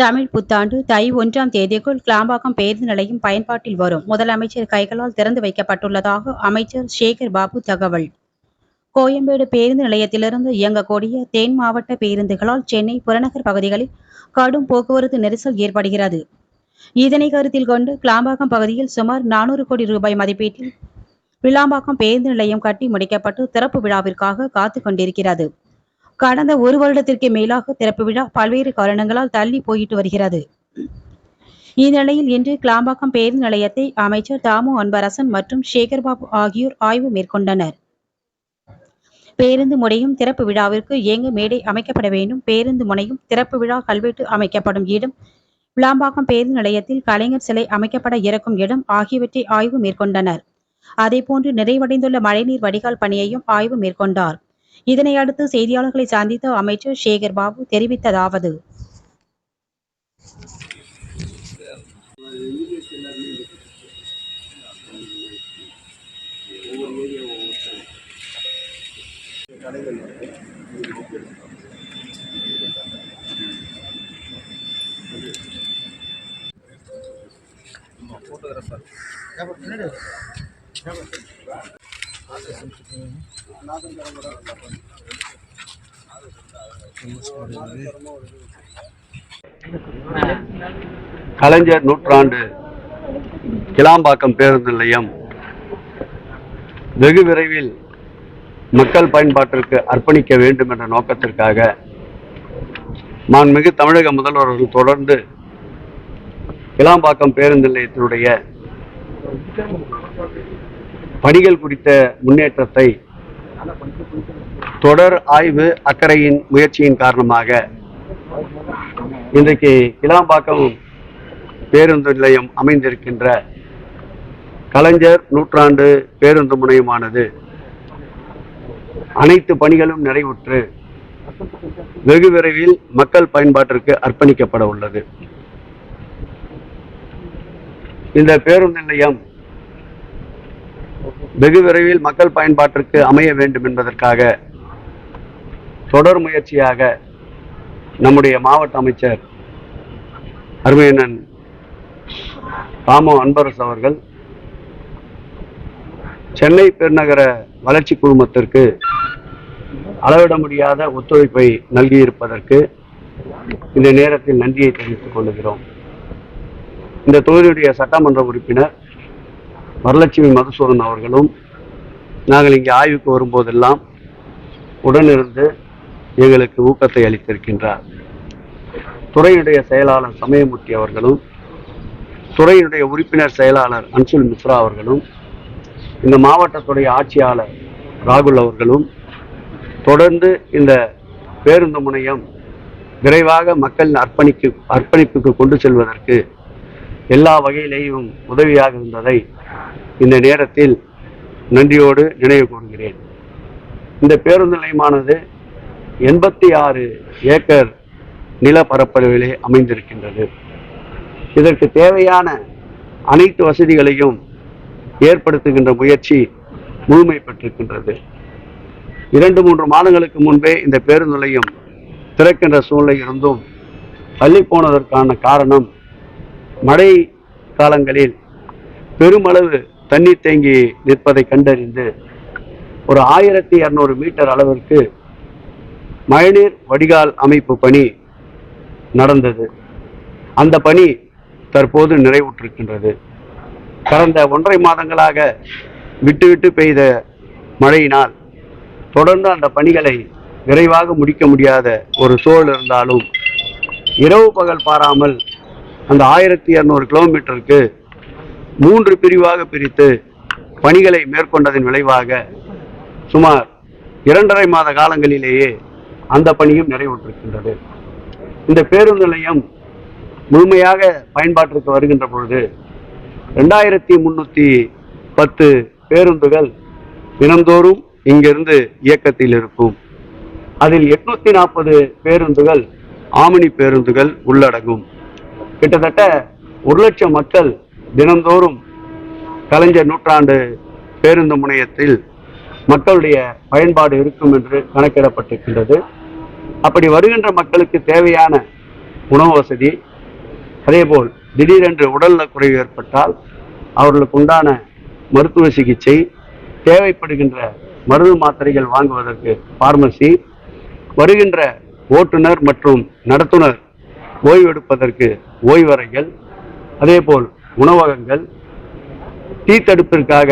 தமிழ் புத்தாண்டு தை ஒன்றாம் தேதிக்குள் கிளாம்பாக்கம் பேருந்து நிலையம் பயன்பாட்டில் வரும். முதலமைச்சர் கைகளால் திறந்து வைக்கப்பட்டுள்ளதாக அமைச்சர் சேகர் பாபு தகவல். கோயம்பேடு பேருந்து நிலையத்திலிருந்து இயங்கக்கூடிய தென் மாவட்ட பேருந்துகளால் சென்னை புறநகர் பகுதிகளில் கடும் போக்குவரத்து நெரிசல் ஏற்படுகிறது. இதனை கருத்தில் கொண்டு கிளாம்பாக்கம் பகுதியில் சுமார் நானூறு கோடி ரூபாய் மதிப்பீட்டில் விளாம்பாக்கம் பேருந்து நிலையம் கட்டி முடிக்கப்பட்டு திறப்பு விழாவிற்காக காத்து கொண்டிருக்கிறது. கடந்த ஒரு வருடத்திற்கு மேலாக திறப்பு விழா பல்வேறு காரணங்களால் தள்ளி போயிட்டு வருகிறது. இந்நிலையில் இன்று கிளாம்பாக்கம் பேருந்து நிலையத்தை அமைச்சர் தாமு அன்பரசன் மற்றும் சேகர்பாபு ஆகியோர் ஆய்வு மேற்கொண்டனர். பேருந்து முனையும் திறப்பு விழாவிற்கு இயங்க மேடை அமைக்கப்பட வேண்டும். பேருந்து முனையும் திறப்பு விழா கல்வெட்டு அமைக்கப்படும் இடம் விளாம்பாக்கம் பேருந்து நிலையத்தில் கலைஞர் சிலை அமைக்கப்பட இருக்கும் இடம் ஆகியவற்றை ஆய்வு மேற்கொண்டனர். அதேபோன்று நிறைவடைந்துள்ள மழைநீர் வடிகால் பணியையும் ஆய்வு மேற்கொண்டார். இதனை அடுத்து செய்தியாளர்களை சந்தித்த அமைச்சர் சேகர் பாபு தெரிவித்ததாவது. கலைஞர் நூற்றாண்டு கிளாம்பாக்கம் பேருந்து நிலையம். வெகு விரைவில் மக்கள் பயன்பாட்டிற்கு அர்ப்பணிக்க வேண்டும் என்ற நோக்கத்திற்காக மாண்புமிகு தமிழக முதல்வர்கள் தொடர்ந்து கிளாம்பாக்கம் பேருந்து நிலையத்தினுடைய பணிகள் குறித்த முன்னேற்றத்தை தொடர் ஆய்வு அக்கறையின் முயற்சியின் காரணமாக இன்றைக்கு இளாம்பாக்கம் பேருந்து நிலையம் அமைந்திருக்கின்ற கலைஞர் நூற்றாண்டு பேருந்து முனையமானது அனைத்து பணிகளும் நிறைவுற்று வெகு விரைவில் மக்கள் பயன்பாட்டிற்கு அர்ப்பணிக்கப்பட உள்ளது. இந்த பேருந்து நிலையம் வெகு விரைவில் மக்கள் பயன்பாட்டிற்கு அமைய வேண்டும் என்பதற்காக தொடர் முயற்சியாக நம்முடைய மாவட்ட அமைச்சர் அருமையண்ணன் ராமோ அன்பரசு அவர்கள் சென்னை பெருநகர வளர்ச்சி குழுமத்திற்கு அளவிட முடியாத ஒத்துழைப்பை நல்கியிருப்பதற்கு இந்த நேரத்தில் நன்றியை தெரிவித்துக் கொள்கிறோம். இந்த தொகுதியுடைய சட்டமன்ற உறுப்பினர் வரலட்சுமி மதுசூதன் அவர்களும் நாங்கள் இங்கே ஆய்வுக்கு வரும்போதெல்லாம் உடனிருந்து எங்களுக்கு ஊக்கத்தை அளித்திருக்கின்றார். துறையினுடைய செயலாளர் சமயமூர்த்தி அவர்களும் துறையினுடைய உறுப்பினர் செயலாளர் அன்சுல் மிஸ்ரா அவர்களும் இந்த மாவட்டத்துடைய ஆட்சியாளர் ராகுல் அவர்களும் தொடர்ந்து இந்த பேருந்து முனையம் விரைவாக மக்கள் அர்ப்பணிக்கு அர்ப்பணிப்புக்கு கொண்டு செல்வதற்கு எல்லா வகையிலேயும் உதவியாக இருந்ததை இந்த நேரத்தில் நன்றியோடு நினைவு கூறுகிறேன் இந்த பேருந்து நிலையமானது எண்பத்தி ஆறு ஏக்கர் நிலப்பரப்பளவிலே அமைந்திருக்கின்றது. இதற்கு தேவையான அனைத்து வசதிகளையும் ஏற்படுத்துகின்ற முயற்சி முழுமை பெற்றிருக்கின்றது. இரண்டு மூன்று மாதங்களுக்கு முன்பே இந்த பேருந்து நிலையம் திறக்கின்ற சூழ்நிலை இருந்தும் தள்ளி போனதற்கான காரணம் மழை காலங்களில் பெருமளவு தண்ணீர் தேங்கி நிற்பதை கண்டறிந்து ஒரு ஆயிரத்தி இரநூறு மீட்டர் அளவிற்கு மழைநீர் வடிகால் அமைப்பு பணி நடந்தது. அந்த பணி தற்போது நிறைவுற்றிருக்கின்றது. கடந்த ஒன்றரை மாதங்களாக விட்டுவிட்டு பெய்த மழையினால் தொடர்ந்து அந்த பணிகளை விரைவாக முடிக்க முடியாத ஒரு சூழல் இருந்தாலும் இரவு பகல் பாராமல் அந்த ஆயிரத்தி இரநூறு கிலோமீட்டருக்கு மூன்று பிரிவாக பிரித்து பணிகளை மேற்கொண்டதன் விளைவாக சுமார் இரண்டரை மாத காலங்களிலேயே அந்த பணியும் நிறைவுற்றிருக்கின்றது. இந்த பேருந்து நிலையம் முழுமையாக பயன்பாட்டிற்கு வருகின்ற பொழுது ரெண்டாயிரத்தி முன்னூத்தி பத்து பேருந்துகள் தினந்தோறும் இங்கிருந்து இயக்கத்தில் இருக்கும். அதில் எட்நூத்தி நாற்பது பேருந்துகள் ஆமினி பேருந்துகள் உள்ளடங்கும். கிட்டத்தட்ட ஒரு லட்சம் மக்கள் தினந்தோறும் கலைஞர் நூற்றாண்டு பேருந்து முனையத்தில் மக்களுடைய பயன்பாடு இருக்கும் என்று கணக்கிடப்பட்டிருக்கின்றது. அப்படி வருகின்ற மக்களுக்கு தேவையான உணவு வசதி அதேபோல் திடீரென்று உடல்நலக் குறைவு ஏற்பட்டால் அவர்களுக்கு உண்டான மருத்துவ சிகிச்சை தேவைப்படுகின்ற மருந்து மாத்திரைகள் வாங்குவதற்கு பார்மசி வருகின்ற ஓட்டுநர் மற்றும் நடத்துனர் ஓய்வெடுப்பதற்கு ஓய்வறைகள் அதே போல் உணவகங்கள் தீ தடுப்பிற்காக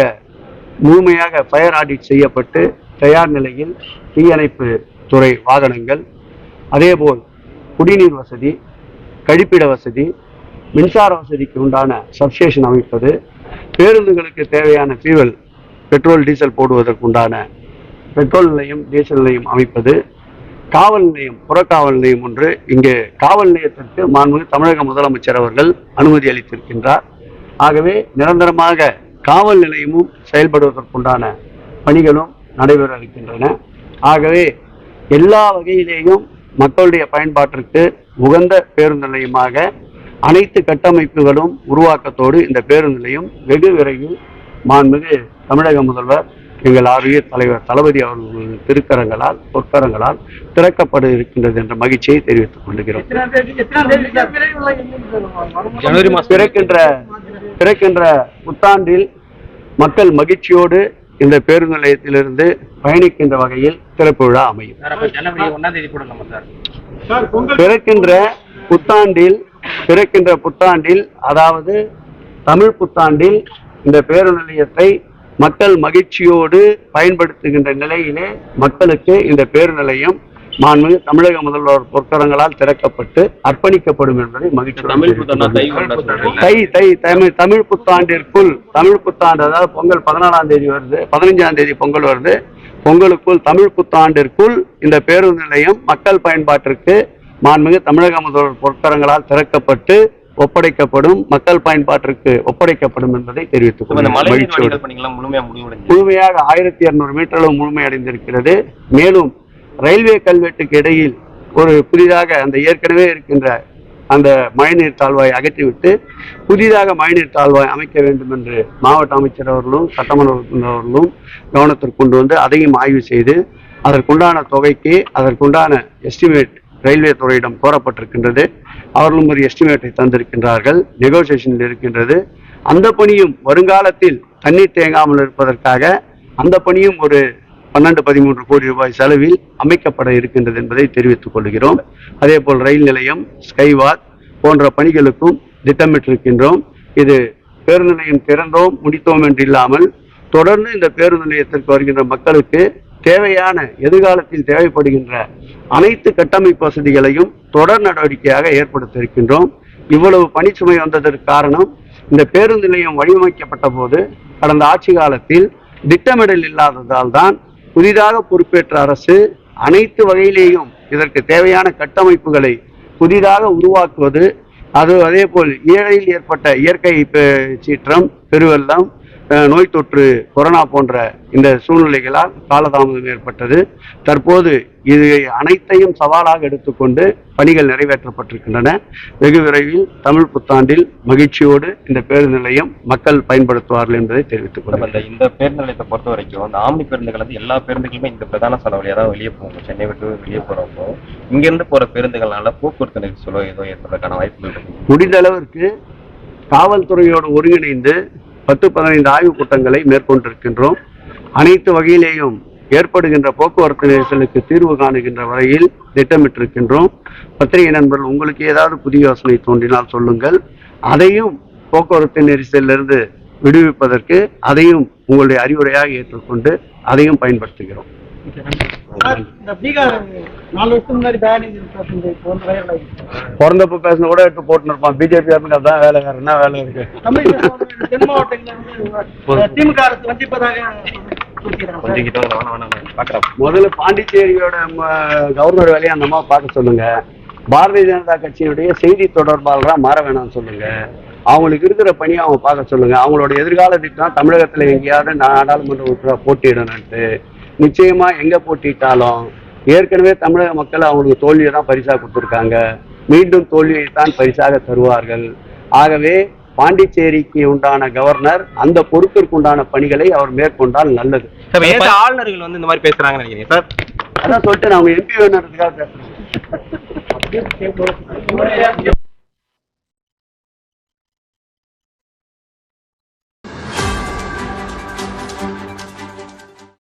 முழுமையாக ஃபயர் ஆடிட் செய்யப்பட்டு தயார் நிலையில் தீயணைப்பு துறை வாகனங்கள் அதேபோல் குடிநீர் வசதி கழிப்பிட வசதி மின்சார வசதிக்கு உண்டான சப்ஸ்டேஷன் அமைப்பது பேருந்துகளுக்கு தேவையான ஃபியூவல் பெட்ரோல் டீசல் போடுவதற்குண்டான பெட்ரோல் நிலையம் டீசல் நிலையம் அமைப்பது காவல் நிலையம் புறக்காவல் நிலையம் ஒன்று. இங்கே காவல் நிலையத்திற்கு மாண்புமிகு தமிழக முதலமைச்சர் அவர்கள் அனுமதி அளித்திருக்கின்றார். ஆகவே நிரந்தரமாக காவல் நிலையமும் செயல்படுவதற்குண்டான பணிகளும் நடைபெற இருக்கின்றன. ஆகவே எல்லா வகையிலேயும் மக்களுடைய பயன்பாட்டிற்கு உகந்த பேருந்து நிலையமாக அனைத்து கட்டமைப்புகளும் உருவாக்கத்தோடு இந்த பேருந்து நிலையம் வெகு விரைவில் மாண்புமிகு தமிழக முதல்வர் எங்கள் ஆர்வீர் தலைவர் தளபதி அவர்கள் திருக்கரங்களால் பொற்கரங்களால் திறக்கப்பட இருக்கின்றது என்ற மகிழ்ச்சியை தெரிவித்துக் கொள்கிறோம். ஜனவரி மாசம் பிறக்கின்ற பிறக்கின்ற புத்தாண்டில் மக்கள் மகிழ்ச்சியோடு இந்த பேருந்து நிலையத்திலிருந்து பயணிக்கின்ற வகையில் திறப்பு விழா அமையும். பிறக்கின்ற புத்தாண்டில் பிறக்கின்ற புத்தாண்டில் அதாவது தமிழ் புத்தாண்டில் இந்த பேருந்து நிலையத்தை மக்கள் மகிழ்ச்சியோடு பயன்படுத்துகின்ற நிலையிலே மக்களுக்கு இந்த பேருந்து நிலையம் மாண்புமிகு தமிழக முதல்வர் பொற்கரங்களால் திறக்கப்பட்டு அர்ப்பணிக்கப்படும் என்பதை சொல்றீங்களா? தை தை தமிழ் தமிழ் புத்தாண்டிற்குள் தமிழ் புத்தாண்டு அதாவது பொங்கல் பதினாலாம் தேதி வருது பதினஞ்சாம் தேதி பொங்கல் வருது பொங்கலுக்குள் தமிழ் புத்தாண்டிற்குள் இந்த பேருந்து நிலையம் மக்கள் பயன்பாட்டிற்கு மாண்புமிகு தமிழக முதல்வர் பொற்கரங்களால் திறக்கப்பட்டு ஒப்படைக்கப்படும் மக்கள் பயன்பாட்டிற்கு ஒப்படைக்கப்படும் என்பதை தெரிவித்துக் முழுமையாக ஆயிரத்தி இருநூறு மீட்டர் அளவு முழுமையடைந்திருக்கிறது. மேலும் ரயில்வே கல்வெட்டுக்கு இடையில் ஒரு புதிதாக அந்த ஏற்கனவே இருக்கின்ற அந்த மழைநீர் தாழ்வாய் அகற்றிவிட்டு புதிதாக மழைநீர் தாழ்வாய் அமைக்க வேண்டும் என்று மாவட்ட அமைச்சர் அவர்களும் சட்டமன்ற கவனத்திற்கு கொண்டு வந்து அதையும் ஆய்வு செய்து அதற்குண்டான தொகைக்கு அதற்குண்டான எஸ்டிமேட் ரயில்வே துறையிடம் கோரப்பட்டிருக்கின்றது. அவர்களும் ஒரு எஸ்டிமேட்டை தந்திருக்கின்றார்கள். நெகோசியேஷனில் இருக்கின்றது. அந்த பணியும் வருங்காலத்தில் தண்ணீர் தேங்காமல் இருப்பதற்காக அந்த பணியும் ஒரு பன்னெண்டு பதிமூன்று கோடி ரூபாய் செலவில் அமைக்கப்பட இருக்கின்றது என்பதை தெரிவித்துக் கொள்கிறோம். அதே போல் ரயில் நிலையம் ஸ்கைவாக் போன்ற பணிகளுக்கும் திட்டமிட்டிருக்கின்றோம். இது பேருந்து நிலையம் திறந்தோம் முடித்தோம் என்று இல்லாமல் தொடர்ந்து இந்த பேருந்து நிலையத்திற்கு வருகின்ற மக்களுக்கு தேவையான எதிர்காலத்தில் தேவைப்படுகின்ற அனைத்து கட்டமைப்பு வசதிகளையும் தொடர் நடவடிக்கையாக ஏற்படுத்த இருக்கின்றோம் இவ்வளவு பணிச்சுமை வந்ததற்கு காரணம் இந்த பேருந்து நிலையம் வடிவமைக்கப்பட்ட போது கடந்த ஆட்சி காலத்தில் திட்டமிடல் இல்லாததால் தான் புதிதாக பொறுப்பேற்ற அரசு அனைத்து வகையிலேயும் இதற்கு தேவையான கட்டமைப்புகளை புதிதாக உருவாக்குவது அது அதே போல் ஏழையில் ஏற்பட்ட இயற்கை சீற்றம் பெருவெள்ளம் நோய் தொற்று கொரோனா போன்ற இந்த சூழ்நிலைகளால் காலதாமதம் ஏற்பட்டது. தற்போது இது அனைத்தையும் சவாலாக எடுத்துக்கொண்டு பணிகள் நிறைவேற்றப்பட்டிருக்கின்றன. வெகு விரைவில் தமிழ் புத்தாண்டில் மகிழ்ச்சியோடு இந்த பேருந்து நிலையம் மக்கள் பயன்படுத்துவார்கள் என்பதை தெரிவித்துக் கொள்கிறேன். இந்த பேருந்து நிலையத்தை பொறுத்த வரைக்கும் இந்த ஆம்னி பேருந்துகள் வந்து எல்லா பேருந்துகளுமே இந்த பிரதான சாலை தான் வெளியே போகும் சென்னை விட்டு வெளியே போறப்போ இங்க இருந்து போற பேருந்துகள்னால போக்குவரத்து நெரிசலோ ஏதோ ஏற்படுறதுக்கான வாய்ப்புகள் முடிந்த அளவிற்கு காவல்துறையோடு ஒருங்கிணைந்து பத்து பதினைந்து ஆய்வுக் கூட்டங்களை மேற்கொண்டிருக்கின்றோம். அனைத்து வகையிலேயும் ஏற்படுகின்ற போக்குவரத்து நெரிசலுக்கு தீர்வு காணுகின்ற வகையில் திட்டமிட்டிருக்கின்றோம். பத்திரிகை நண்பர்கள் உங்களுக்கு ஏதாவது புதிய யோசனை தோன்றினால் சொல்லுங்கள். அதையும் போக்குவரத்து நெரிசலிலிருந்து விடுவிப்பதற்கு அதையும் உங்களுடைய அறிவுரையாக ஏற்றுக்கொண்டு அதையும் பயன்படுத்துகிறோம். இந்த பீகார் நாலு வருஷத்துக்கு முன்னாடி பிறந்தப்ப பேசின கூட எடுத்து போட்டுன்னு இருப்பான். பிஜேபி அதான் வேலை வேற என்ன வேலை இருக்கு? தென் திமுக அரசு வஞ்சிப்பதாக முதல்ல பாண்டிச்சேரியோட கவர்னர் வேலையை அந்த அம்மா பார்க்க சொல்லுங்க. பாரதிய ஜனதா கட்சியினுடைய செய்தி தொடர்பாளரா மாற வேணாம்னு சொல்லுங்க. அவங்களுக்கு இருக்கிற பணியை அவங்க பார்க்க சொல்லுங்க. அவங்களோட எதிர்கால திட்டம் தமிழகத்துல எங்கேயாவது நாடாளுமன்ற உறுப்பினர் போட்டியிடணும்ட்டு நிச்சயமா எங்க போட்டியிட்டாலும் ஏற்கனவே தமிழக மக்கள் அவங்களுக்கு தோல்வியை தான் பரிசா கொடுத்துருக்காங்க. மீண்டும் தோல்வியை தான் பரிசாக தருவார்கள். ஆகவே பாண்டிச்சேரிக்கு உண்டான கவர்னர் அந்த பொறுப்பிற்கு உண்டான பணிகளை அவர் மேற்கொண்டால் நல்லது. ஆளுநர்கள் வந்து இந்த மாதிரி பேசுறாங்கன்னு நினைக்கிறீங்க சார்? அதான் சொல்லிட்டு நான் அவங்க எம்பி வேணுன்றதுக்காக பேசுறேன்.